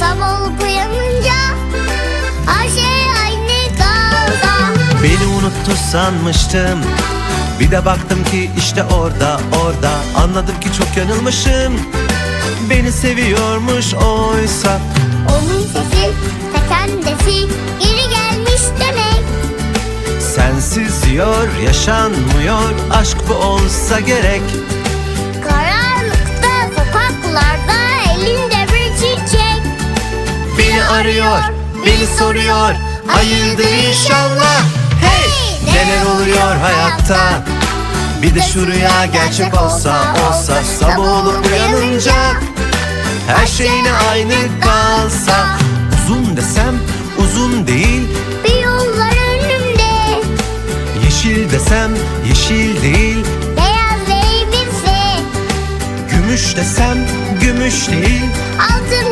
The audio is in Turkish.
Sabah olup uyanınca her şey aynı kalsa. Beni unuttu sanmıştım. Bir de baktım ki işte orada orada. Anladım ki çok yanılmışım. Beni seviyormuş oysa. Onun sesi kendisi geri gelmiş demek. Sensiz diyor yaşanmıyor. Aşk bu olsa gerek arıyor, beni soruyor. Hayırdır inşallah. Hey! Neler oluyor hayatta? Bir de şu rüya gerçek olsa olsa Sabah olup uyanınca. Her şeyine aynı kalsa Uzun desem uzun değil. Bir yollar önümde. Yeşil desem yeşil değil. Beyaz elbise Gümüş desem gümüş değil. Altın